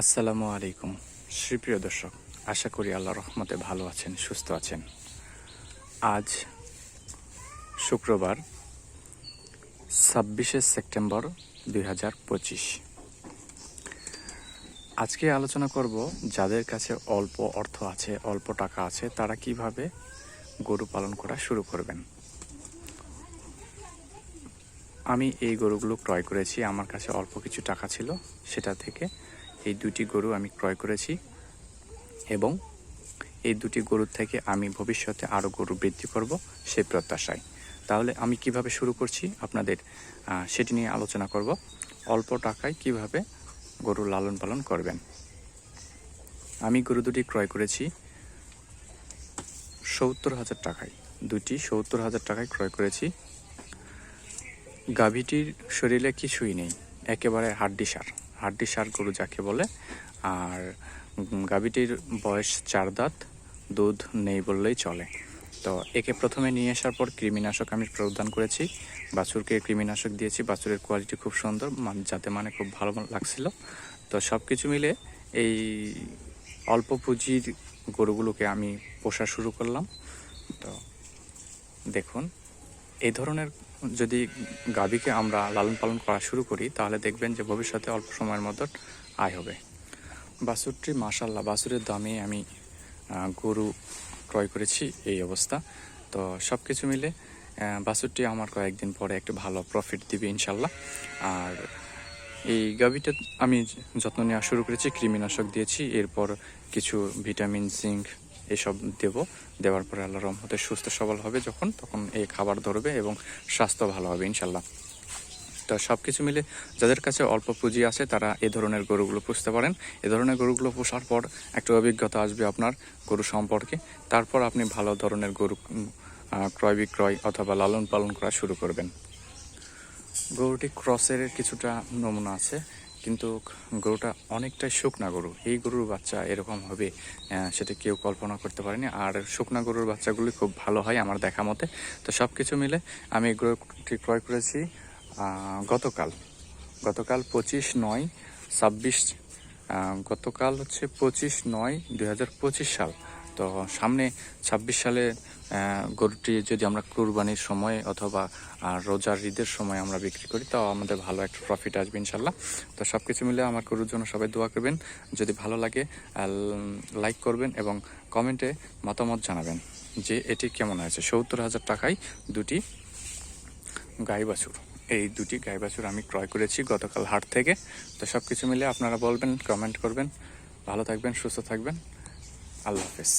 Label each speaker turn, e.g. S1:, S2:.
S1: আসসালামু আলাইকুম। সুপ্রিয় দর্শক, আশা করি আল্লাহ রহমতে ভালো আছেন, সুস্থ আছেন। আজ শুক্রবার, ছাব্বিশে সেপ্টেম্বর দুই হাজার পঁচিশ। আজকে আলোচনা করব যাদের কাছে অল্প অর্থ আছে, অল্প টাকা আছে, তারা কীভাবে গরু পালন করা শুরু করবেন। আমি এই গরুগুলো ক্রয় করেছি, আমার কাছে অল্প কিছু টাকা ছিল, সেটা থেকে এই দুটি গরু আমি ক্রয় করেছি এবং এই দুটি গরুর থেকে আমি ভবিষ্যতে আরও গরু বৃদ্ধি করব সেই প্রত্যাশায়। তাহলে আমি কীভাবে শুরু করছি আপনাদের সেটি নিয়ে আলোচনা করব। অল্প টাকায় কীভাবে গরু লালন পালন করবেন। আমি গরু দুটি ক্রয় করেছি সত্তর হাজার টাকায়। দুটি সত্তর হাজার টাকায় ক্রয় করেছি। গাভীটির শরীরে কিছুই নেই, একেবারে হাড্ডি সার। হাড্ডি সার গরু যাকে বলে, আর গাভীটির বয়স চার দাঁত, দুধ নেই বললেই চলে। তো একে প্রথমে নিয়ে আসার পর কৃমিনাশক আমি প্রদান করেছি, বাছুরকে কৃমিনাশক দিয়েছি, বাছুরের কোয়ালিটি খুব সুন্দর যাতে মানে খুব ভালো লাগছিল। তো সব কিছু মিলে এই অল্প পুঁজির গরুগুলোকে আমি পোষা শুরু করলাম। তো দেখুন এই ধরনের যদি গাভীকে আমরা লালন পালন করা শুরু করি, তাহলে দেখবেন যে ভবিষ্যতে অল্প সময়ের মধ্যে আয় হবে। বাছুরটি মাসাল্লাহ বাছুরের দামে আমি গরু ক্রয় করেছি এই অবস্থা। তো সব কিছু মিলে বাছুরটি আমার কয়েকদিন পরে একটু ভালো প্রফিট দিবে ইনশাল্লাহ আর এই গাভীটা আমি যত্ন নেওয়া শুরু করেছি, কৃমিনাশক দিয়েছি। এরপর কিছু ভিটামিন জিঙ্ক এসব দেব। দেওয়ার পরে আল্লাহ রহমতে সুস্থ সবল হবে যখন, তখন এই খাবার ধরবে এবং স্বাস্থ্য ভালো হবে ইনশাল্লাহ তো সব কিছু মিলে যাদের কাছে অল্প পুঁজি আছে, তারা এ ধরনের গরুগুলো পুষতে পারেন। এ ধরনের গরুগুলো পোষার পর একটা অভিজ্ঞতা আসবে আপনার গরু সম্পর্কে। তারপর আপনি ভালো ধরনের গরু ক্রয় বিক্রয় অথবা লালন পালন করা শুরু করবেন। গরুটি ক্রসের কিছুটা নমুনা আছে। কিন্তু গরুটা অনেকটাই শুকনা গরু। এই গরুর বাচ্চা এরকম হবে সেটা কেউ কল্পনা করতে পারেনি। আর শুকনা গরুর বাচ্চাগুলি খুব ভালো হয় আমার দেখা মতে। তো সব কিছু মিলে আমি গরুটি ক্রয় করেছি গতকাল। গতকাল পঁচিশ নয় ছাব্বিশ গতকাল হচ্ছে পঁচিশ নয় পঁচিশ সাল। তো সামনে ছাব্বিশ সালে গরুটি যদি আমরা কুরবানির সময় অথবা রোজার ঈদের সময় আমরা বিক্রি করি, তাও আমাদের ভালো একটা প্রফিট আসবে ইনশাল্লাহ। তো সব কিছু মিলে আমার গরুর জন্য সবাই দোয়া করবেন। যদি ভালো লাগে লাইক করবেন এবং কমেন্টে মতামত জানাবেন যে এটি কেমন আছে সত্তর হাজার টাকায় দুটি গাই বাছুর। এই দুটি গাই বাছুর আমি ক্রয় করেছি গতকাল হাট থেকে। তো সব কিছু মিলে আপনারা বলবেন কমেন্ট করবেন। ভালো থাকবেন, সুস্থ থাকবেন। আল্লাহ হাফেজ।